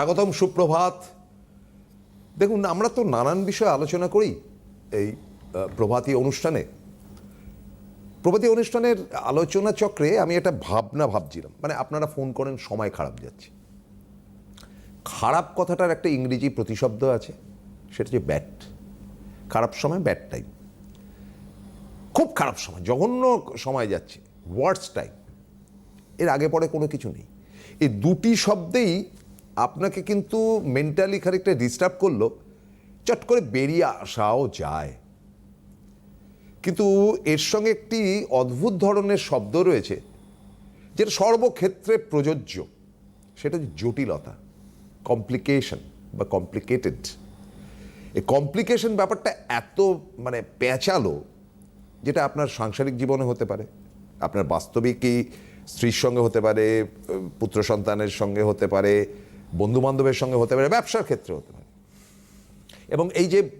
স্বাগতম সুপ্রভাত। দেখুন, আমরা তো নানান বিষয়ে আলোচনা করি এই প্রভাতী অনুষ্ঠানে। প্রভাতী অনুষ্ঠানের আলোচনা চক্রে আমি একটা ভাবনা ভাবছিলাম। মানে আপনারা ফোন করেন, সময় খারাপ যাচ্ছে। খারাপ কথাটার একটা ইংরেজি প্রতিশব্দ আছে, সেটা হচ্ছে ব্যাট। খারাপ সময় ব্যাড টাইম। খুব খারাপ সময়, জঘন্য সময় যাচ্ছে ওয়ার্ডস টাইম। এর আগে পরে কোনো কিছু নেই। এই দুটি শব্দেই আপনাকে কিন্তু মেন্টালি খানিকটা ডিস্টার্ব করল, চট করে বেরিয়ে আসাও যায়। কিন্তু এর সঙ্গে একটি অদ্ভুত ধরনের শব্দ রয়েছে, যেটা সর্বক্ষেত্রে প্রযোজ্য। সেটা জটিলতা কমপ্লিকেশন বা কমপ্লিকেটেড এই কমপ্লিকেশন ব্যাপারটা এত মানে পেঁচালো যেটা আপনার সাংসারিক জীবনে হতে পারে, আপনার বাস্তবিকই স্ত্রীর সঙ্গে হতে পারে পুত্র সন্তানের সঙ্গে হতে পারে বন্ধু বান্ধবের সঙ্গে হতে পারে, ব্যবসার ক্ষেত্রে হতে পারে। এবং এই যে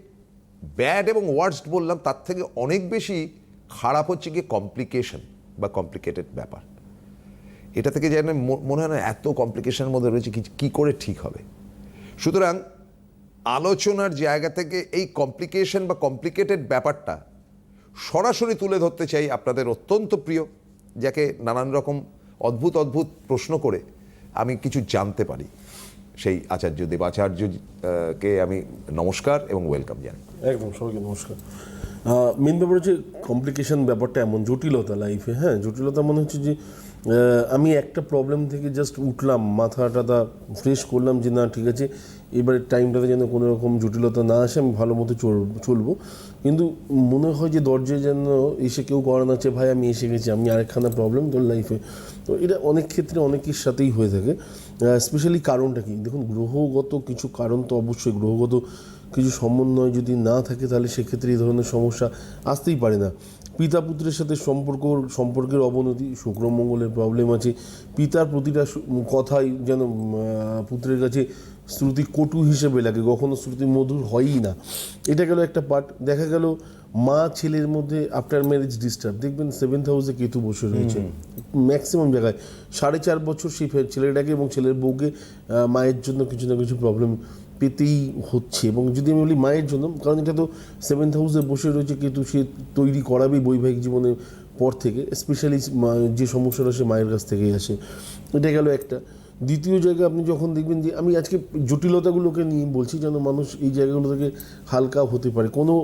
ব্যাড এবং ওয়ার্স্ট বললাম, তার থেকে অনেক বেশি খারাপ হচ্ছে গিয়ে কমপ্লিকেশন বা কমপ্লিকেটেড ব্যাপার। এটা থেকে যেন মনে হয় না এত কমপ্লিকেশনের মধ্যে রয়েছে কী করে ঠিক হবে। সুতরাং আলোচনার জায়গা থেকে এই কমপ্লিকেশন বা কমপ্লিকেটেড ব্যাপারটা সরাসরি তুলে ধরতে চাই আপনাদের অত্যন্ত প্রিয়, যাকে নানান রকম অদ্ভুত অদ্ভুত প্রশ্ন করে আমি কিছু জানতে পারি। সেই আচার্য দেবাচার্য আহ, কে আমি নমস্কার এবং ওয়েলকাম জানাই। একদম সবাইকে নমস্কার। মেন ব্যাপার হচ্ছে কমপ্লিকেশন ব্যাপারটা এমন জটিলতা লাইফে হ্যাঁ জটিলতা মনে হচ্ছে যে আমি একটা প্রবলেম থেকে জাস্ট উঠলাম মাথা টাথা ফ্রেশ করলাম যে না ঠিক আছে এবারে টাইমটাতে যেন কোনো রকম জটিলতা না আসে আমি ভালো মতো চল- চলবো। কিন্তু মনে হয় যে দরজায় যেন এসে কেউ করানো ভাই আমি এসে গেছি আমি আরেকখানা প্রবলেম তোর লাইফে তো এটা অনেক ক্ষেত্রে অনেকের সাথেই হয়ে থাকে। স্পেশালি কারণটা কি? দেখুন গ্রহগত কিছু কারণ তো অবশ্যই। গ্রহগত কিছু সমন্বয় যদি না থাকে তাহলে সেক্ষেত্রে এই ধরনের সমস্যা আসতেই পারে না। পিতা পুত্রের সাথে সম্পর্ক সম্পর্কের অবনতি শুক্রমঙ্গলের প্রবলেম আছে। পিতার প্রতিটা কথাই যেন পুত্রের কাছে শ্রুতি কটু হিসেবে লাগে কখনো শ্রুতি মধুর হয়ই না। এটা গেল একটা পার্ট দেখা গেল মা ছেলের মধ্যে আফটার ম্যারেজ ডিস্টার্ব দেখবেন সেভেন্থ হাউসে কেতু বসে রয়েছে। ম্যাক্সিমাম জায়গায়। সাড়ে চার বছর সেই ছেলেটাকে এবং ছেলের বউকে মায়ের জন্য কিছু না কিছু প্রবলেম পেতেই হচ্ছে এবং যদি আমি বলি মায়ের জন্য, কারণ এটা তো সেভেন্থ হাউসে বসে রয়েছে, কিন্তু সে তৈরি করাবে বৈবাহিক জীবনের পর থেকে স্পেশালি যে সমস্যাটা সে মায়ের কাছ থেকেই আসে। এটা গেল একটা। দ্বিতীয় জায়গায় আপনি যখন দেখবেন যে, আমি আজকে জটিলতাগুলোকে নিয়ে বলছি যেন মানুষ এই জায়গাগুলো থেকে হালকা হতে পারে। কোনো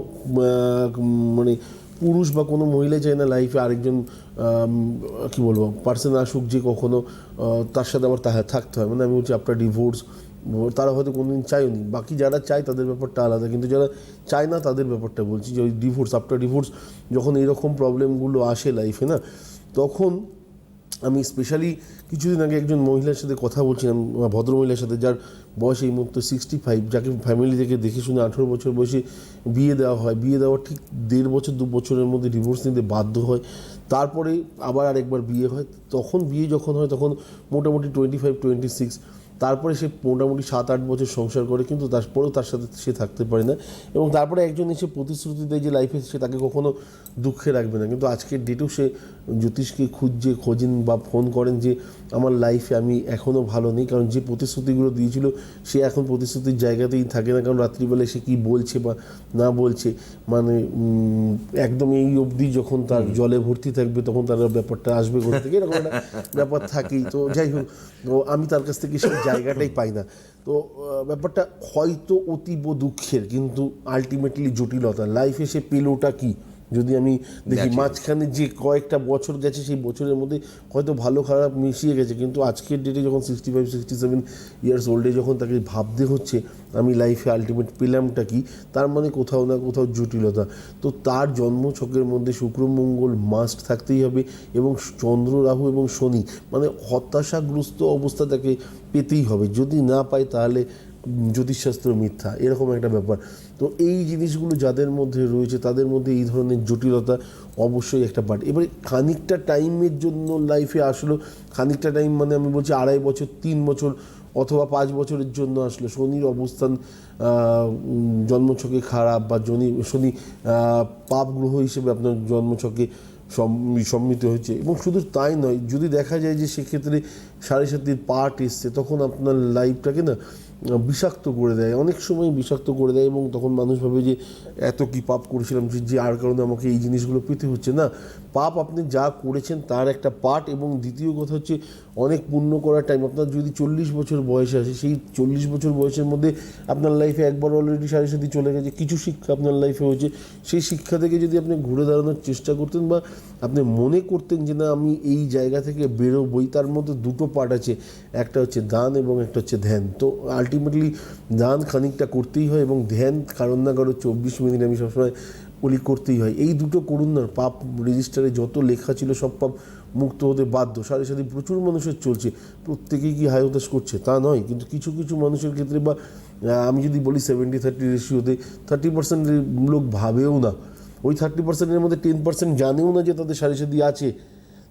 মানে পুরুষ বা কোনো মহিলা চায় না লাইফে আরেকজন কি বলব পার্সন আসুক যে কখনো তার সাথে আবার থাকতে হয়। মানে আমি বলছি আপনার ডিভোর্স তারা হয়তো কোনোদিন চায়নি বাকি যারা চায় তাদের ব্যাপারটা আলাদা। কিন্তু যারা চায় না তাদের ব্যাপারটা বলছি যে ওই ডিভোর্স আফটার ডিভোর্স যখন এরকম প্রবলেমগুলো আসে লাইফে না, তখন আমি স্পেশালি কিছুদিন আগে একজন মহিলার সাথে কথা বলছিলাম ভদ্র মহিলার সাথে, যার বয়স এই মুহূর্তে সিক্সটি ফাইভ যাকে ফ্যামিলি থেকে দেখে শুনে আঠেরো বছর বয়সে বিয়ে দেওয়া হয়। বিয়ে দেওয়ার ঠিক দেড় বছর, দু বছরের মধ্যে ডিভোর্স নিতে বাধ্য হয়। তারপরে আবার আরেকবার বিয়ে হয়। তখন বিয়ে যখন হয়, তখন মোটামুটি টোয়েন্টি ফাইভ টোয়েন্টি সিক্স তারপরে সে মোটামুটি সাত আট বছর সংসার করে কিন্তু তারপরেও তার সাথে সে থাকতে পারে না। এবং তারপরে একজন এসে প্রতিশ্রুতি দেয় যে লাইফে সে তাকে কখনো দুঃখে রাখবে না। কিন্তু আজকের ডেটেও সে জ্যোতিষকে খুঁজছে খোঁজেন বা ফোন করেন যে আমার লাইফে আমি এখনও ভালো নেই। কারণ যে প্রতিশ্রুতিগুলো দিয়েছিল সে এখন প্রতিশ্রুতির জায়গাতেই থাকে না। কারণ রাত্রিবেলায় সে কী বলছে বা না বলছে মানে একদম এই অবধি যখন তার জলে ভর্তি থাকবে তখন তার ব্যাপারটা আসবে কোথা থেকে? এরকম একটা ব্যাপার থাকেই। তো যাই হোক আমি তার কাছ থেকে সেই জায়গাটাই পাই না। তো ব্যাপারটা হয়তো অতীব দুঃখের, কিন্তু আলটিমেটলি জটিলতা। লাইফে সে পেলোটা কি? যদি আমি দেখি মাঝখানে যে কয়েকটা বছর গেছে সেই বছরের মধ্যে হয়তো ভালো খারাপ মিশিয়ে গেছে কিন্তু আজকের ডেটে যখন sixty five sixty seven years ওল্ডে যখন তাকে ভাবতে হচ্ছে আমি লাইফে আলটিমেট পেলামটা কি তার মানে কোথাও না কোথাও জটিলতা। তো তার জন্মছকের মধ্যে শুক্র মঙ্গল মাস্ট থাকতেই হবে এবং চন্দ্র রাহু এবং শনি মানে হতাশাগ্রস্ত অবস্থা তাকে পেতেই হবে। যদি না পায় তাহলে জ্যোতিষশাস্ত্র মিথ্যা, এরকম একটা ব্যাপার। তো এই জিনিসগুলো যাদের মধ্যে রয়েছে, তাদের মধ্যে এই ধরনের জটিলতা অবশ্যই একটা পার্ট এবারে খানিকটা টাইমের জন্য লাইফে আসলো, খানিকটা টাইম মানে আমি বলছি আড়াই বছর, তিন বছর অথবা পাঁচ বছরের জন্য আসলো। শনির অবস্থান জন্মছকে খারাপ বা জনি, শনি পাপ গ্রহ হিসেবে আপনার জন্মছকে সম- সম্মিত হয়েছে। এবং শুধু তাই নয়, যদি দেখা যায় যে সেক্ষেত্রে সাড়ে সাতির পার্ট এসছে, তখন আপনার লাইফটাকে না বিষাক্ত করে দেয়। অনেক সময় বিষাক্ত করে দেয় এবং তখন মানুষ ভাবে যে, এত কি পাপ করেছিলাম যে আর কারণে আমাকে এই জিনিসগুলো পেতে হচ্ছে? না, পাপ আপনি যা করেছেন তার একটা পার্ট এবং দ্বিতীয় কথা হচ্ছে, অনেক পুণ্য করার টাইম আপনার যদি চল্লিশ বছর বয়সে আসে, সেই চল্লিশ বছর বয়সের মধ্যে আপনার লাইফে একবার অলরেডি সাড়ে সাথে চলে গেছে, কিছু শিক্ষা আপনার লাইফে হয়েছে, সেই শিক্ষা থেকে যদি আপনি ঘুরে দাঁড়ানোর চেষ্টা করতেন বা আপনি মনে করতেন যে, না, আমি এই জায়গা থেকে বেরোবই, তার মধ্যে দুটো পার্ট আছে, একটা হচ্ছে দান এবং একটা হচ্ছে ধ্যান। তো আলটিমেটলি দান খানিকটা করতেই হয় এবং ধ্যান কারণ না কারও চব্বিশ মিনিট আমি সবসময় বলি করতেই হয়। এই দুটো করুন না, পাপ রেজিস্টারে যত লেখা ছিল সব পাপ মুক্ত হতে বাধ্য। সাথে সাথে প্রচুর মানুষের চলছে। প্রত্যেকেই কি হায় হতাশ করছে? তা নয়, কিন্তু কিছু কিছু মানুষের ক্ষেত্রে বা আমি যদি বলি সেভেন্টি থার্টি রেশিওতে থার্টি পার্সেন্ট লোক ভাবেও না। ওই থার্টি পার্সেন্টের মধ্যে টেন পার্সেন্ট জানেও না যে তাদের সারি সাথী আছে।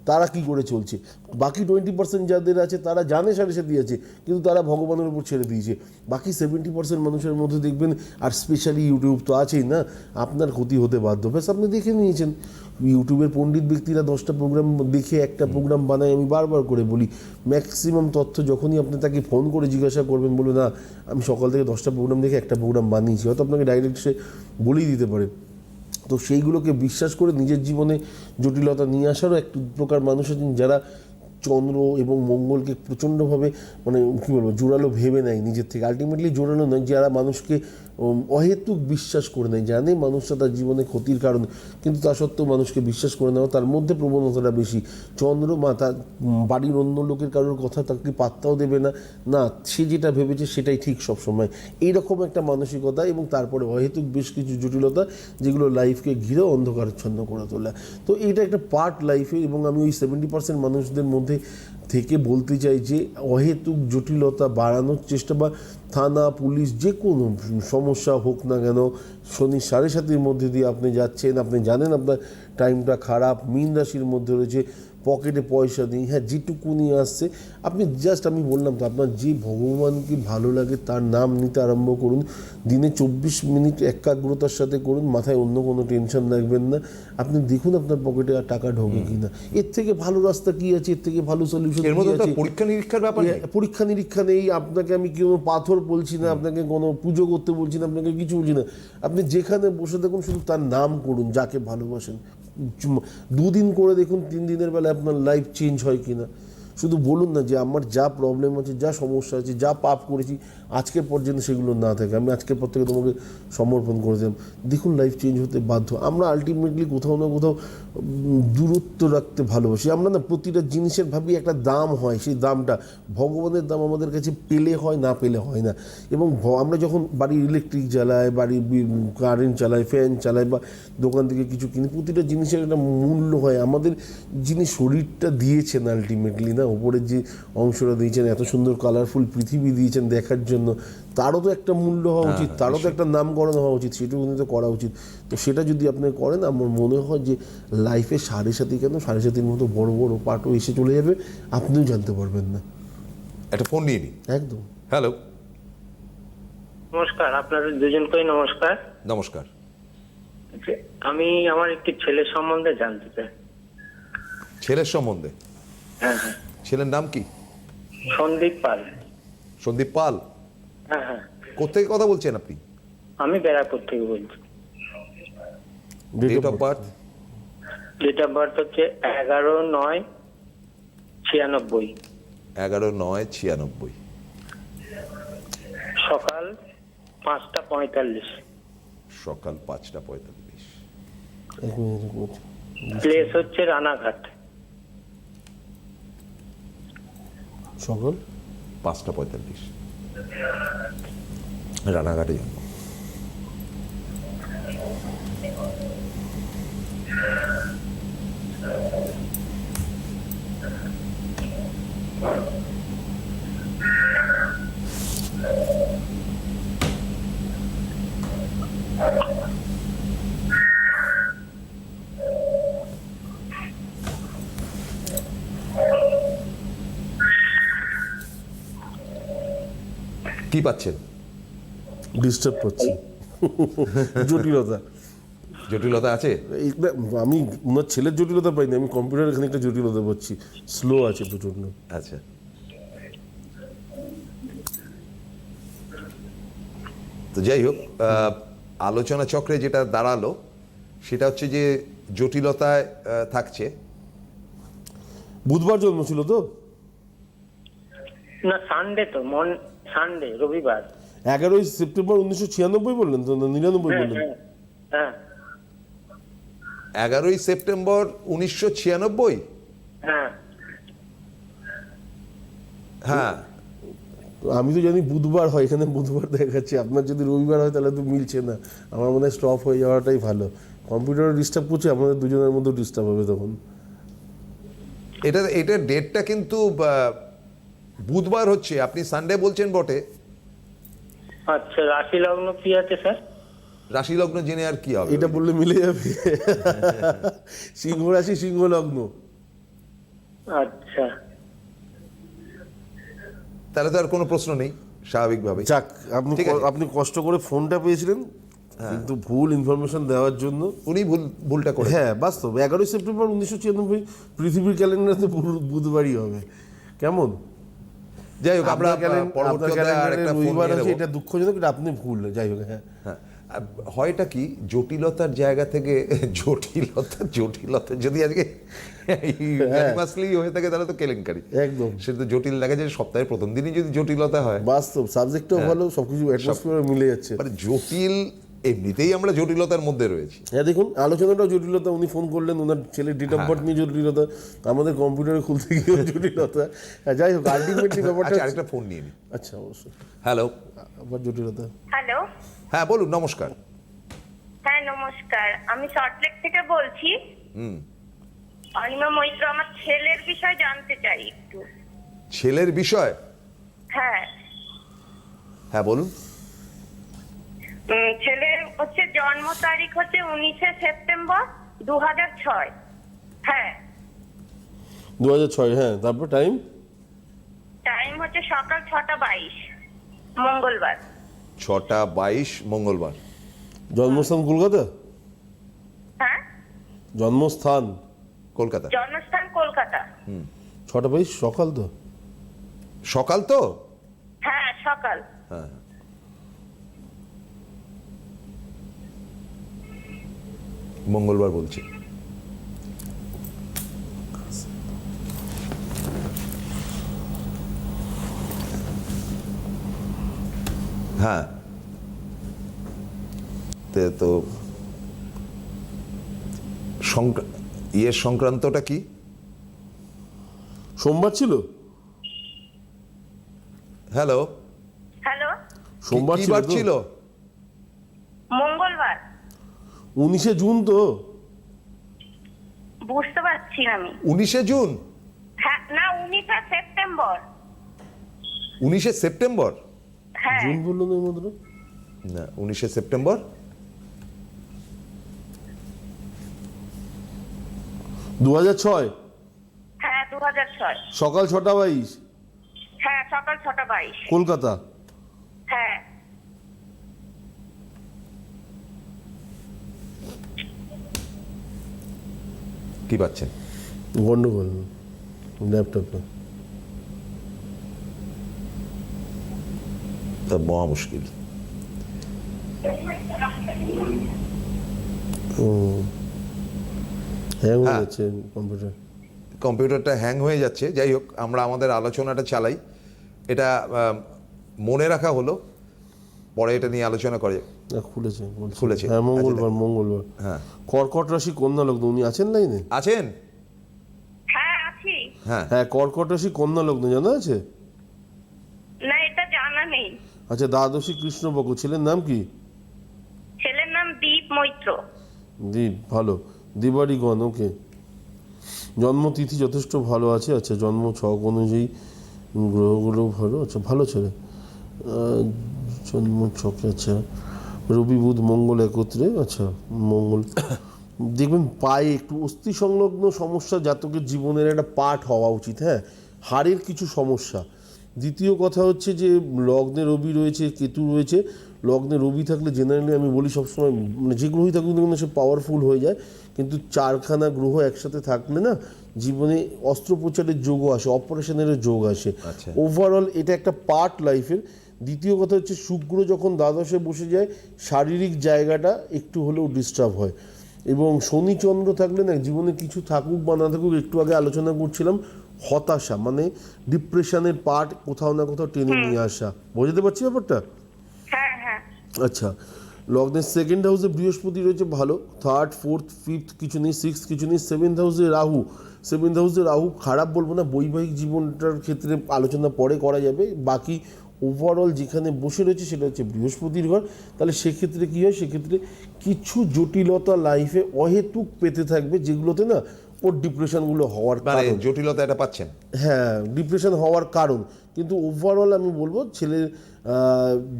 তারা কি করে চলছে? বাকি টোয়েন্টি পার্সেন্ট যাদের আছে, তারা জানে সারি সাথী আছে, কিন্তু তারা ভগবানের উপর ছেড়ে দিয়েছে। বাকি সেভেন্টি পার্সেন্ট মানুষের মধ্যে দেখবেন, আর স্পেশালি ইউটিউব তো আছেই না, আপনার ক্ষতি হতে বাধ্য। ব্যাস, আপনি দেখে নিয়েছেন। ইউটিউবের পণ্ডিত ব্যক্তিরা দশটা প্রোগ্রাম দেখে একটা প্রোগ্রাম বানায়, আমি বারবার করে বলি ম্যাক্সিমাম তথ্য যখনই আপনি তাকে ফোন করে জিজ্ঞাসা করবেন বলে না, আমি সকাল থেকে দশটা প্রোগ্রাম দেখে একটা প্রোগ্রাম বানিয়েছি। হয়তো আপনাকে ডাইরেক্ট সে বলেই দিতে পারে। তো সেইগুলোকে বিশ্বাস করে নিজের জীবনে জটিলতা নিয়ে আসারও এক প্রকার মানুষ আছেন যারা চন্দ্র এবং মঙ্গলকে প্রচণ্ডভাবে মানে কী বলব, জোরালো ভেবে নেয় নিজের থেকে। আলটিমেটলি জোরালো নয়, যারা মানুষকে অহেতুক বিশ্বাস করে নেয়, জানে মানুষটা তার জীবনে ক্ষতির কারণ, কিন্তু তা সত্ত্বেও মানুষকে বিশ্বাস করে নেওয়া, তার মধ্যে প্রবণতাটা বেশি। চন্দ্র মা, তার বাড়ির অন্য লোকের কারোর কথা তাকে পাত্তাও দেবে না। না, সে যেটা ভেবেছে সেটাই ঠিক সবসময়। এইরকম একটা মানসিকতা এবং তারপরে অহেতুক বেশ কিছু জটিলতা যেগুলো লাইফকে ঘিরে অন্ধকারচ্ছন্ন করে তোলা। তো এটা একটা পার্ট লাইফে এবং আমি ওই সেভেন্টি পার্সেন্ট মানুষদের মধ্যে থেকে বলতে চাই যে, অহেতুক জটিলতা বাড়ানোর চেষ্টা বা থানা, পুলিশ, যে কোনো সমস্যা হোক না কেন, শনি সাড়ে সাতের মধ্যে দিয়ে আপনি যাচ্ছেন, আপনি জানেন আপনার টাইমটা খারাপ, মিন রাশির মধ্যে রয়েছে পকেটে পয়সা নেই হ্যাঁ যেটুকুনি আসছে আপনি জাস্ট আমি বললাম তো আপনার যে ভগবানকে ভালো লাগে তার নাম নিতে আরম্ভ করুন। দিনে চব্বিশ মিনিট একাগ্রতার সাথে করুন মাথায় অন্য কোনো টেনশন রাখবেন না। আপনি দেখুন আপনার পকেটে আর টাকা ঢোকে কিনা। এর থেকে ভালো রাস্তা কি আছে? এর থেকে ভালো সলিউশন কি পরীক্ষা নিরীক্ষার ব্যাপার পরীক্ষা নিরীক্ষা নেই আপনাকে আমি কোনো পাথর বলছি না আপনাকে কোনো পুজো করতে বলছি না আপনাকে কিছু বলছি না। আপনি যেখানে বসে দেখুন শুধু তার নাম করুন যাকে ভালোবাসেন। দুদিন করে দেখুন, তিন দিনের বেলায় আপনার লাইফ চেঞ্জ হয় কিনা। শুধু বলুন না যে আমার যা প্রবলেম আছে, যা সমস্যা আছে, যা পাপ করেছি আজকের পর্যন্ত সেগুলো না থাকে। আমি আজকের পর থেকে তোমাকে সমর্পণ করে দিলাম দেখুন লাইফ চেঞ্জ হতে বাধ্য। আমরা আলটিমেটলি কোথাও না কোথাও দূরত্ব রাখতে ভালোবাসি। আমরা না প্রতিটা জিনিসের ভাবি একটা দাম হয়, সেই দামটা। ভগবানের দাম আমাদের কাছে পেলে হয়, না পেলে হয় না। এবং আমরা যখন বাড়ির ইলেকট্রিক জ্বালাই, বাড়ির কারেন্ট চালাই ফ্যান চালাই বা দোকান থেকে কিছু কিনি, প্রতিটা জিনিসের একটা মূল্য হয়। আমাদের যিনি শরীরটা দিয়েছেন আলটিমেটলি না, ওপরের যে অংশটা দিয়েছেন, এত সুন্দর কালারফুল পৃথিবী দিয়েছেন দেখার জন্য তারও তো একটা মূল্য হওয়া উচিত তারও তো একটা নামকরণ হওয়া উচিত সেটুকু তো করা উচিত। তো সেটা যদি আপনি করেন আমার মনে হয় যে লাইফে সাড়ে সাথী কেন সাড়ে সাথীর মতো বড় বড় পার্টও এসে চলে যাবে আপনিও জানতে পারবেন না। একটা ফোন নিয়ে নি। একদম। হ্যালো নমস্কার আপনাদের দুজনকেই নমস্কার। নমস্কার। আমি আমার একটি ছেলের সম্বন্ধে জানতে চাই। ছেলের সম্বন্ধে? হ্যাঁ হ্যাঁ। ছেলের নাম কি? সন্দীপ পাল। সন্দীপ পাল? হ্যাঁ হ্যাঁ। কোথেকে কথা বলছেন আপনি? আমি ব্যারাকপুর থেকে বলছি। Date of birth date of birth হচ্ছে এগারো নয় ছিয়ানব্বই। এগারো নয় ছিয়ানব্বই। সকাল পাঁচটা পঁয়তাল্লিশ। সকাল পাঁচটা পঁয়তাল্লিশ। প্লেস হচ্ছে রানাঘাট। সকাল? পাঁচটা পঁয়তাল্লিশ। রানাঘাটে জন্ম কি পাচ্ছেন? ডিস্টার্ব করছি। জটিলতা। জটিলতা আছে? আমি ওনার ছেলের জটিলতা পাইনি আমি কম্পিউটার এখানে একটা জটিলতা পাচ্ছি। স্লো আছে প্রচণ্ড আচ্ছা। তো যাই হোক আহ, আলোচনা চক্রে যেটা দাঁড়াল সেটা হচ্ছে যে জটিলতায় আহ, থাকছে। বুধবার জন্ম ছিল তো? না সানডে তো মন সানডে রবিবার। এগারোই সেপ্টেম্বর উনিশশো ছিয়ানব্বই বললেন তো নিরানব্বই হ্যাঁ বললেন? হ্যাঁ হ্যাঁ। এগারোই সেপ্টেম্বর উনিশশো ছিয়ানব্বই? হ্যাঁ। হ্যাঁ। আমি তো জানি বুধবার হয় এখানে বুধবার দেখাচ্ছি। আপনার যদি রবিবার হয় তাহলে তো মিলছে না। আমার মনে হয় স্টপ হয়ে যাওয়াটাই ভালো। কম্পিউটার ডিস্টার্ব করছে আমাদের দুজনের মধ্যে ডিস্টার্ব হবে তখন। এটা এটা ডেটটা কিন্তু আহ, বুধবার হচ্ছে আপনি সানডে বলছেন বটে। আচ্ছা রাশি লগ্ন কি আছে স্যার? রাশি লগ্ন জেনে আর কি হবে? এটা বললে মিলে যাবে। সিংহ রাশি সিংহ লগ্ন আচ্ছা। তাহলে তো আর কোনো প্রশ্ন নেই স্বাভাবিকভাবে। যাক আপনি আপনি কষ্ট করে ফোনটা পেয়েছিলেন কিন্তু ভুল ইনফরমেশন দেওয়ার জন্য। উনি ভুল ভুলটা করে হ্যাঁ বাস্তব। এগারোই সেপ্টেম্বর উনিশশো ছিয়ানব্বই পৃথিবীর ক্যালেন্ডারে বুধবারই হবে। কেমন? যাই হোক আমরা এটা দুঃখজনক এটা আপনি ভুল যাই হোক হ্যাঁ। হ্যাঁ হয়টা কি জটিলতার জায়গা থেকে জটিলতা জটিলতা যদি আজকে unanimously হয়ে। থাকে তাহলে তো কেলেঙ্কারি। একদম। সেটা তো জটিল দেখা যায় সপ্তাহের প্রথম দিনই যদি জটিলতা হয়। বাস্তব সাবজেক্টও ভালো সবকিছু অ্যাটমসফিয়ার মিলে যাচ্ছে। মানে জটিল এমনিতেই আমরা জটিলতার মধ্যে রয়েছি। হ্যাঁ দেখুন আলোচনাটাও জটিলতা উনি ফোন করলেন ওনার ছেলের ডেট অফ বার্থ নিয়ে জটিলতা আমাদের কম্পিউটারে খুলতে গিয়ে জটিলতা। হ্যাঁ, যাই হোক আলটিমেটলি ব্যাপারটা আচ্ছা আরেকটা ফোন নিয়ে নিই আচ্ছা অবশ্যই। হ্যালো আবার জটিলতা। হ্যালো হ্যাঁ বলুন নমস্কার। হ্যাঁ নমস্কার। আমি সল্টলেক থেকে বলছি। হুম। অনিমা মৈত্র আমার ছেলের বিষয় জানতে চাই একটু। ছেলের বিষয়? হ্যাঁ। হ্যাঁ বলুন। ছেলের হচ্ছে জন্ম তারিখ হচ্ছে উনিশে সেপ্টেম্বর দু হাজার ছয়। হ্যাঁ। দু হাজার ছয় হ্যাঁ তারপর টাইম টাইম হচ্ছে সকাল ছটা বাইশ মঙ্গলবার। ছটা বাইশ মঙ্গলবার। জন্মস্থান কলকাতা? হ্যাঁ? জন্মস্থান? কলকাতা। জন্মস্থান কলকাতা। ছটা বাইশ সকাল তো? সকাল তো? হ্যাঁ সকাল। হ্যাঁ। মঙ্গলবার বলছি। হ্যাঁ। তো ইয়ের সংক্রান্তটা কি? সোমবার ছিল? হ্যালো। হ্যালো। সোমবার ছিল? মঙ্গলবার উনিশে জুন তো। বুঝতে পারছি না আমি। উনিশে জুন? হ্যাঁ না উনিশে সেপ্টেম্বর। উনিশে সেপ্টেম্বর? হ্যাঁ। জুন বলল না মাত্র না উনিশে সেপ্টেম্বর? দু হাজার ছয়? হ্যাঁ দু হাজার ছয়। সকাল ছটা বাইশ। হ্যাঁ সকাল ছটা বাইশ। কলকাতা? হ্যাঁ। কি পাচ্ছেন? গন্ডগোল ল্যাপটপে তা। মহা মুশকিল। হ্যাং হয়ে হ্যাঁ। যাচ্ছে কম্পিউটার কম্পিউটারটা হ্যাং হয়ে যাচ্ছে। যাই হোক আমরা আমাদের আলোচনাটা চালাই। এটা মনে রাখা হলো। পরে এটা নিয়ে আলোচনা করে না খুলেছে বলছে। খুলেছে। হ্যাঁ আচ্ছা, মঙ্গলবার মঙ্গলবার। হ্যাঁ। কর্কট রাশি কন্যা লগ্ন উনি আছেন লাইনে? আছেন? হ্যাঁ আছি। হ্যাঁ। হ্যাঁ কর্কট রাশি কন্যা লগ্ন জানা আছে? না এটা জানা নেই। আচ্ছা দ্বাদশী কৃষ্ণপক্ষ ছেলের নাম কি? ছেলের নাম দীপ মৈত্র। দীপ ভালো। দিবাড়িগণ ওকে। জন্মতিথি যথেষ্ট ভালো আছে। আচ্ছা জন্ম ছক অনুযায়ী গ্রহগুলো ভালো। আচ্ছা ভালো ছেলে। আহ, জন্ম ছকে আচ্ছা। রবি বুধ মঙ্গল একত্রে আচ্ছা মঙ্গল। দেখবেন পায়ে একটু অস্থি সংলগ্ন সমস্যা জাতকের জীবনের একটা পাঠ হওয়া উচিত হ্যাঁ? হাড়ের কিছু সমস্যা। দ্বিতীয় কথা হচ্ছে যে লগ্নে রবি রয়েছে কেতু রয়েছে লগ্নে রবি থাকলে জেনারেলি আমি বলি সবসময় মানে যে গ্রহই থাকুক না সে পাওয়ারফুল হয়ে যায়। কিন্তু চারখানা গ্রহ একসাথে থাকলে না জীবনে অস্ত্রোপচারের যোগও আসে অপারেশনেরও যোগ আসে। আচ্ছা। ওভারঅল এটা একটা পার্ট লাইফের দ্বিতীয় কথা হচ্ছে শুক্র যখন দ্বাদশে বসে যায় শারীরিক জায়গাটা একটু হলেও ডিস্টার্ব হয়। এবং শনি চন্দ্র থাকলে না জীবনে কিছু থাকুক বা না থাকুক একটু আগে আলোচনা করছিলাম হতাশা মানে ডিপ্রেশনের পার্ট কোথাও না কোথাও টেনে নিয়ে আসা। বুঝতে পারছি ব্যাপারটা? হ্যাঁ হ্যাঁ। আচ্ছা লগ্নের সেকেন্ড হাউসে বৃহস্পতি রয়েছে ভালো। থার্ড ফোর্থ ফিফথ কিছু নেই সিক্স কিছু নেই সেভেন্থ হাউসে রাহু। সেভেন্থ হাউসে রাহু খারাপ বলব না বৈবাহিক জীবনটার ক্ষেত্রে আলোচনা পরে করা যাবে। বাকি ওভারঅল যেখানে বসে রয়েছে সেটা হচ্ছে বৃহস্পতির ঘর। তাহলে সেক্ষেত্রে কী হয়? সেক্ষেত্রে কিছু জটিলতা লাইফে অহেতুক পেতে থাকবে যেগুলোতে না ওর ডিপ্রেশনগুলো হওয়ার মানে কারণ। জটিলতা এটা পাচ্ছেন? হ্যাঁ ডিপ্রেশন হওয়ার কারণ। কিন্তু ওভারঅল আমি বলব ছেলের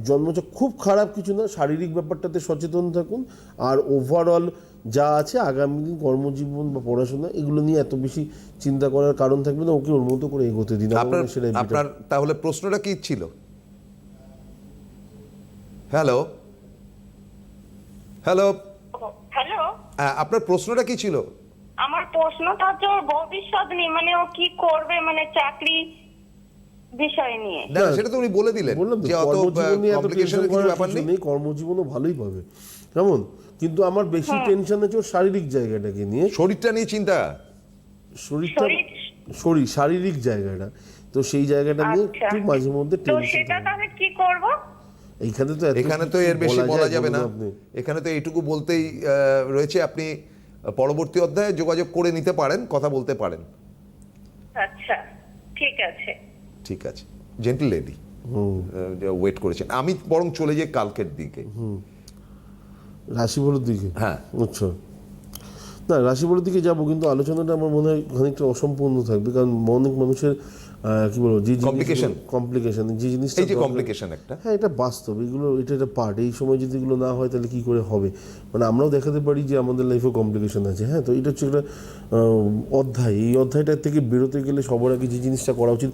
জন্মচক খুব খারাপ কিছু না শারীরিক ব্যাপারটাতে সচেতন থাকুন। আর ওভারঅল যা আছে আগামী দিন কর্মজীবন বা পড়াশোনা এগুলো নিয়ে এত বেশি চিন্তা করার কারণ থাকবে না ওকে ওর মতো করে এগোতে দিন। আপনার তাহলে প্রশ্নটা কি ছিল? হ্যালো হ্যালো হ্যালো আপনার প্রশ্নটা কি ছিল? আমার প্রশ্নটা হচ্ছে ওর ভবিষ্যৎ নিয়ে মানে ও কি করবে মানে চাকরি বিষয় নিয়ে। না সেটা তো উনি বলে দিলেন বললাম যে অত কমপ্লিকেশনের কিছু ব্যাপার নেই। কর্মজীবনও ভালোই পাবে। কেমন? কিন্তু আমার বেশি টেনশন আছে ওর শারীরিক জায়গাটাকে নিয়ে। শরীরটা নিয়ে চিন্তা? শরীরটা শরীর শরীর শারীরিক জায়গাটা। তো সেই জায়গাটা নিয়ে আচ্ছা। একটু মাঝে মধ্যে তো টেনশন সেটা তাহলে কি করব? এইখানে তো এখানে তো এর বেশি বলা যাবে না। এখানে তো এইটুকু বলতেই রয়েছে। আপনি পরবর্তী অধ্যায়ে যোগাযোগ করে নিতে পারেন কথা বলতে পারেন। আচ্ছা ঠিক আছে। ঠিক আছে। জেন্টল লেডি ওয়েট করেছেন। আমি বরং চলে যাই কালকের দিকে। রাশিফলের দিকে? হ্যাঁ। আচ্ছা। না রাশিফলের দিকে যাব কিন্তু আলোচনাটা আমার মনে হয় খানিকটা অসম্পূর্ণ থাকবে। কারণ অনেক মানুষের কি বলব যে Complication? কমপ্লিকেশন যে জিনিসটা এই যে কমপ্লিকেশন একটা। হ্যাঁ এটা বাস্তব এগুলো এটা একটা পার্ট এই সময় যদি এগুলো না হয় তাহলে কি করে হবে? মানে আমরাও দেখাতে পারি যে আমাদের লাইফে কমপ্লিকেশন আছে। হ্যাঁ তো এটা হচ্ছে একটা অধ্যায়। এই অধ্যায়টার থেকে বেরোতে গেলে সবার আগে যে জিনিসটা করা উচিত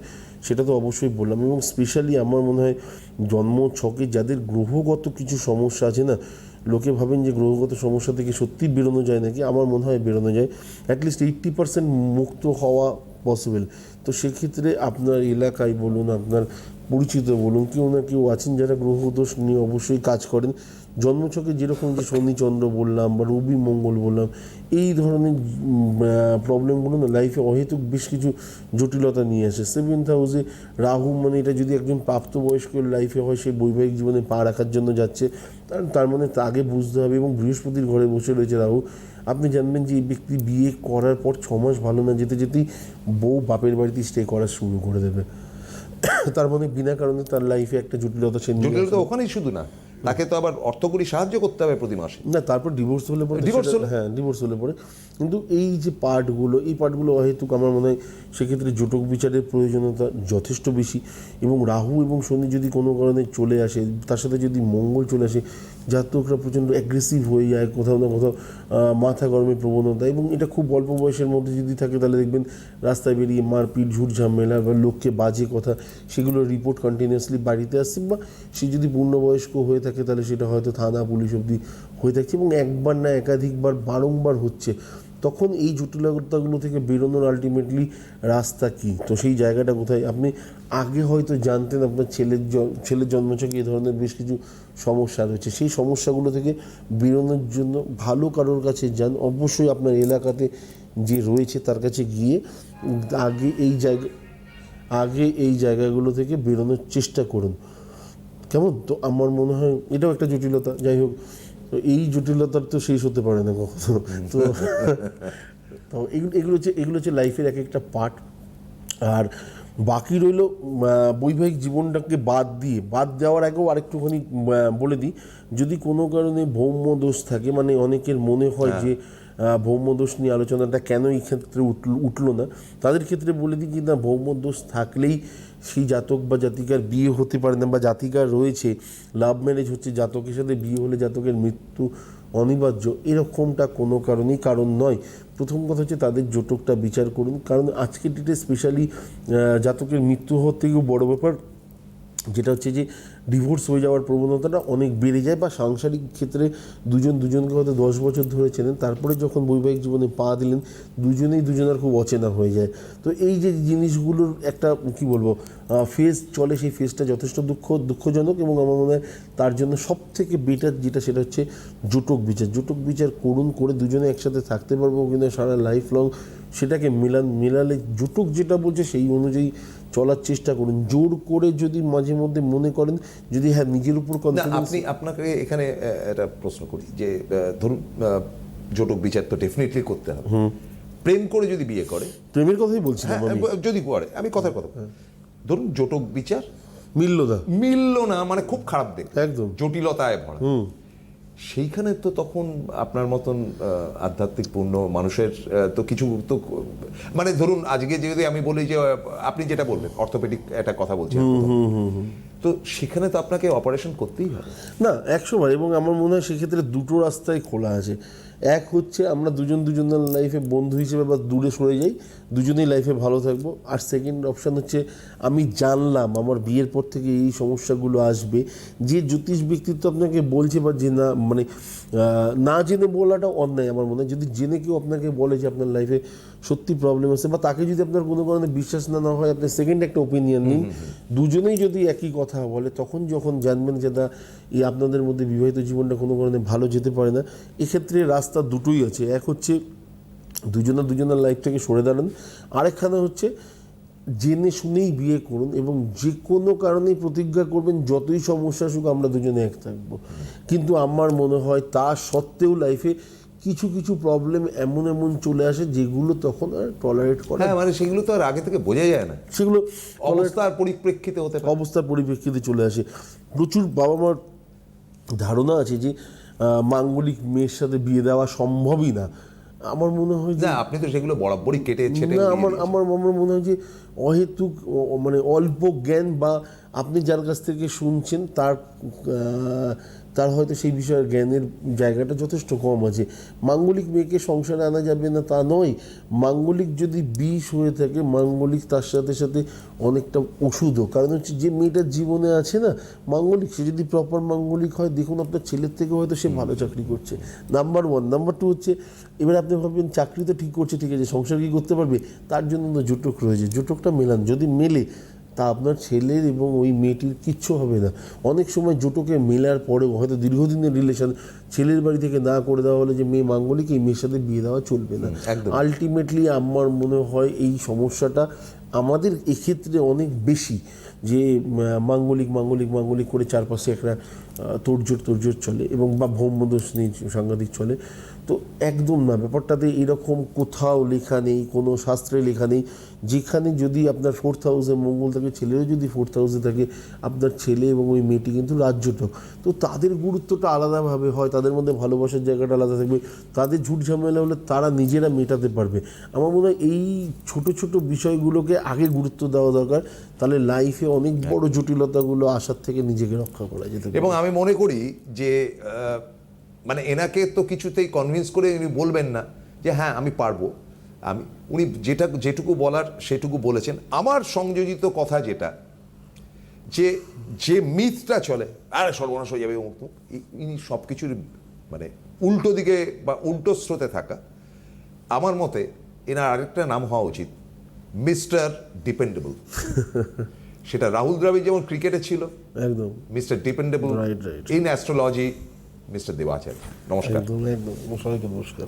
সেটা তো অবশ্যই বললাম। এবং স্পেশালি আমার মনে হয় জন্ম ছকে যাদের গ্রহগত কিছু সমস্যা আছে না লোকে ভাবেন যে গ্রহগত সমস্যা থেকে সত্যি বেরোনো যায় নাকি? আমার মনে হয় বেরোনো যায়। অ্যাটলিস্ট এইট্টি পার্সেন্ট মুক্ত হওয়া পসিবল তো সেক্ষেত্রে আপনার এলাকায় বলুন, আপনার পরিচিত বলুন, কেউ না কেউ আছেন যারা গ্রহদোষ নিয়ে অবশ্যই কাজ করেন। জন্মছকে যেরকম যে শনিচন্দ্র বললাম বা রবি মঙ্গল বললাম এই ধরনের প্রবলেমগুলো না লাইফে অহেতুক বেশ কিছু জটিলতা নিয়ে আসে। সেভেন্থ হাউসে রাহু মানে এটা যদি একজন প্রাপ্তবয়স্কের লাইফে হয় সে বৈবাহিক জীবনে পা রাখার জন্য যাচ্ছে তার তার মানে তা আগে বুঝতে হবে এবং বৃহস্পতির ঘরে বসে রয়েছে রাহু। আপনি জানবেন যে এই ব্যক্তি বিয়ে করার পর ছ মাস ভালো না যেতে যেতেই বউ বাপের বাড়িতে স্টে করা শুরু করে দেবে। তার মানে বিনা কারণে তার লাইফে একটা জটিলতা সে জটিলতা ওখানেই শুধু না। তাকে তো আবার অর্থকরী সাহায্য করতে হবে প্রতি মাসে না তারপর ডিভোর্স হলে পরে ডিভোর্স হলে? হ্যাঁ ডিভোর্স হলে পরে কিন্তু এই যে পার্টগুলো এই পার্টগুলো অহেতুক আমার মনে হয় সেক্ষেত্রে জটক বিচারের প্রয়োজনীয়তা যথেষ্ট বেশি এবং রাহু এবং শনি যদি কোনো কারণে চলে আসে তার সাথে যদি মঙ্গল চলে আসে জাতকরা প্রচণ্ড অ্যাগ্রেসিভ হয়ে যায়, কোথাও না কোথাও মাথা গরমের প্রবণতা এবং এটা খুব অল্প বয়সের মধ্যে যদি থাকে তাহলে দেখবেন রাস্তায় বেরিয়ে মারপিট ঝুট ঝামেলা বা লোককে বাজে কথা সেগুলো রিপোর্ট কন্টিনিউয়াসলি বাড়িতে আসছে বা সে যদি পূর্ণবয়স্ক হয়ে থাকে তাহলে সেটা হয়তো থানা, পুলিশ অবধি হয়ে থাকছে এবং একবার না একাধিকবার বারংবার হচ্ছে। তখন এই জটিলতাগুলো থেকে বেরোনোর আলটিমেটলি রাস্তা কি? তো সেই জায়গাটা কোথায়? আপনি আগে হয়তো জানতেন আপনার ছেলের ছেলের জন্মছকে এই ধরনের বেশ কিছু সমস্যা রয়েছে। সেই সমস্যাগুলো থেকে বেরোনোর জন্য ভালো কারোর কাছে যান। অবশ্যই আপনার এলাকাতে যে রয়েছে তার কাছে গিয়ে আগে এই জায়গা, আগে এই জায়গাগুলো থেকে বেরোনোর চেষ্টা করুন। কেমন? তো আমার মনে হয় এটাও একটা জটিলতা। যাই হোক তো এই জটিলতার তো শেষ হতে পারে না কখনো। তো তো এগুলো এগুলো হচ্ছে এগুলো হচ্ছে লাইফের এক একটা পার্ট। আর বাকি রইল বৈবাহিক জীবনটাকে বাদ দিয়ে বাদ দেওয়ার আগেও আরেকটুখানি বলে দিই। যদি কোনো কারণে ভৌম দোষ থাকে মানে অনেকের মনে হয়। যে আহ, ভৌম দোষ নিয়ে আলোচনাটা কেন এই ক্ষেত্রে উঠল উঠল না? তাদের ক্ষেত্রে বলে দিই কি না ভৌম দোষ থাকলেই সেই জাতক বা জাতিকার বিয়ে হতে পারে না বা জাতিকার রয়েছে লাভ ম্যারেজ হচ্ছে জাতকের সাথে বিয়ে হলে জাতকের মৃত্যু অনিবার্য এরকমটা কোনো কারণেই কারণ নয়। প্রথম কথা হচ্ছে তাদের জোটকটা বিচার করুন কারণ আজকের ডেটে স্পেশালি জাতকের মৃত্যু হওয়ার থেকেও বড় ব্যাপার যেটা হচ্ছে যে ডিভোর্স হয়ে যাওয়ার প্রবণতাটা অনেক বেড়ে যায় বা সাংসারিক ক্ষেত্রে দুজন দুজনকে হয়তো দশ বছর ধরে চেনেন, তারপরে যখন বৈবাহিক জীবনে পা দিলেন, দুজনেই দুজনের খুব অচেনা হয়ে যায়। তো এই যে জিনিসগুলোর একটা, কি বলব ফেজ চলে, সেই ফেজটা যথেষ্ট দুঃখ, দুঃখজনক এবং আমার মনে হয় তার জন্য সব থেকে বেটার যেটা, সেটা হচ্ছে জোটক বিচার। জোটক বিচার করুন, করে দুজনে একসাথে থাকতে পারব কিন্তু সারা লাইফ লং সেটাকে মিলান মিলালে জোটক যেটা বলছে সেই অনুযায়ী চলার চেষ্টা করুন। জোর করে যদি মাঝে মধ্যে মনে করেন যদি হ্যাঁ নিজের উপর আপনি আপনাকে এখানে একটা প্রশ্ন করি যে ধরুন জটক বিচার তো ডেফিনেটলি করতে হবে। প্রেম করে যদি বিয়ে করে প্রেমের কথাই বলছি হ্যাঁ যদি করে আমি কথার কথা ধরুন জটক বিচার মিললদা মিলল না মানে খুব খারাপ দেখ একদম। জটিলতায় ভরা। সেইখানে তো তখন আপনার মতন আধ্যাত্মিক পূর্ণ মানুষের তো কিছু তো মানে ধরুন আজকে যদি আমি বলি যে আপনি যেটা বললেন অর্থোপেডিক একটা কথা বলছেন তো সেখানে তো আপনাকে অপারেশন করতেই হবে। না একসময় এবং আমার মনে হয় সেক্ষেত্রে দুটো রাস্তাই খোলা আছে। এক হচ্ছে আমরা দুজন দুজনের লাইফে বন্ধু হিসেবে বা দূরে সরে যাই, দুজনেই লাইফে ভালো থাকব। আর সেকেন্ড অপশান হচ্ছে, আমি জানলাম আমার বিয়ের পর থেকে এই সমস্যাগুলো আসবে। যে জ্যোতিষ ব্যক্তিত্ব আপনাকে বলছে বা যে না মানে না জেনে বলাটা অন্যায় আমার মনে হয়। যদি জেনে কেউ আপনাকে বলে যে আপনার লাইফে সত্যি প্রবলেম আছে বা তাকে যদি আপনার কোনো কারণে বিশ্বাস না না হয় আপনি সেকেন্ড একটা ওপিনিয়ন নিন। দুজনেই যদি একই কথা বলে তখন যখন জানবেন যে না এই আপনাদের মধ্যে বিবাহিত জীবনটা কোনো কারণে ভালো যেতে পারে না এক্ষেত্রে রাস্তা দুটোই আছে। এক হচ্ছে দুজনা দুজনের লাইফ থেকে সরে দাঁড়ান। আরেকখানা হচ্ছে জেনে শুনেই বিয়ে করুন এবং যে কোনো কারণেই প্রতিজ্ঞা করবেন যতই সমস্যা আসুক আমরা দুজনে এক থাকব। কিন্তু আমার মনে হয় তা সত্ত্বেও লাইফে কিছু কিছু প্রবলেম এমন এমন চলে আসে যেগুলো তখন আর টলারেট করে হ্যাঁ মানে সেগুলো তো আর আগে থেকে বোঝা যায় না। সেগুলো অবস্থার পরিপ্রেক্ষিতে হতে অবস্থার পরিপ্রেক্ষিতে চলে আসে। প্রচুর বাবা মার ধারণা আছে যে মাঙ্গলিক মেয়ের সাথে বিয়ে দেওয়া সম্ভবই না। আমার মনে হয় যে না আপনি তো সেগুলো বরাবরই কেটে না আমার আমার আমার মনে হয় যে অহেতুক মানে অল্প জ্ঞান বা আপনি যার কাছ থেকে শুনছেন তার তার হয়তো সেই বিষয়ের জ্ঞানের জায়গাটা যথেষ্ট কম আছে। মাঙ্গলিক মেয়েকে সংসারে আনা যাবে না তা নয়। মাঙ্গলিক যদি বিষ হয়ে থাকে, মাঙ্গলিক তার সাথে সাথে অনেকটা ওষুধও। কারণ হচ্ছে যে মেয়েটার জীবনে আছে না, মাঙ্গলিক, সে যদি প্রপার মাঙ্গলিক হয়, দেখুন আপনার ছেলের থেকে হয়তো সে ভালো চাকরি করছে। নাম্বার ওয়ান নাম্বার টু হচ্ছে, এবার আপনি ভাববেন চাকরি তো ঠিক করছে, ঠিক আছে, সংসার কি করতে পারবে? তার জন্য জোটক রয়েছে। জোটকটা মেলান। যদি মেলে তা আপনার ছেলের এবং ওই মেয়েটির কিচ্ছু হবে না। অনেক সময় জোটকে মেলার পরেও হয়তো দীর্ঘদিনের রিলেশন ছেলের বাড়ি থেকে না করে দেওয়া হলে যে মেয়ে মাঙ্গলিক এই মেয়ের সাথে বিয়ে দেওয়া চলবে না। আলটিমেটলি আমার মনে হয় এই সমস্যাটা আমাদের এক্ষেত্রে অনেক বেশি যে মাঙ্গলিক মাঙ্গলিক মাঙ্গলিক করে চারপাশে একটা তোড়জোড় তোড়জোড় চলে এবং বা ভৌমদোষ নেই সাংঘাতিক চলে। তো একদম না ব্যাপারটাতে এরকম কোথাও লেখা নেই কোনো শাস্ত্রে লেখা নেই। যেখানে যদি আপনার ফোর্থ হাউসে মঙ্গল থাকে ছেলেরও যদি ফোর্থ হাউসে থাকে আপনার ছেলে এবং ওই মেয়েটি কিন্তু রাজ্যটক। তো তাদের গুরুত্বটা আলাদাভাবে হয় তাদের মধ্যে ভালোবাসার জায়গাটা আলাদা থাকবে তাদের ঝুট ঝামেলা হলে তারা নিজেরা মেটাতে পারবে। আমার মনে হয় এই ছোট ছোট বিষয়গুলোকে আগে গুরুত্ব দেওয়া দরকার তাহলে লাইফে অনেক বড় জটিলতাগুলো আসার থেকে নিজেকে রক্ষা করা যেতে এবং আমি মনে করি যে মানে এনাকে তো কিছুতেই কনভিন্স করে উনি বলবেন না যে হ্যাঁ আমি পারব। আমি উনি যেটা যেটুকু বলার সেটুকু বলেছেন। আমার সংযোজিত কথা যেটা যে যে মিথটা চলে আরে সর্বনাশ হয়ে যাবে অমুক ইনি সব কিছুর মানে উল্টো দিকে বা উল্টো স্রোতে থাকা আমার মতে এনার আরেকটা নাম হওয়া উচিত মিস্টার ডিপেন্ডেবল। সেটা রাহুল দ্রাবিড় যেমন ক্রিকেটে ছিল একদম। Mister dependable. In astrology Mister Debacharya নমস্কার। একদম একদম। সবাইকে নমস্কার।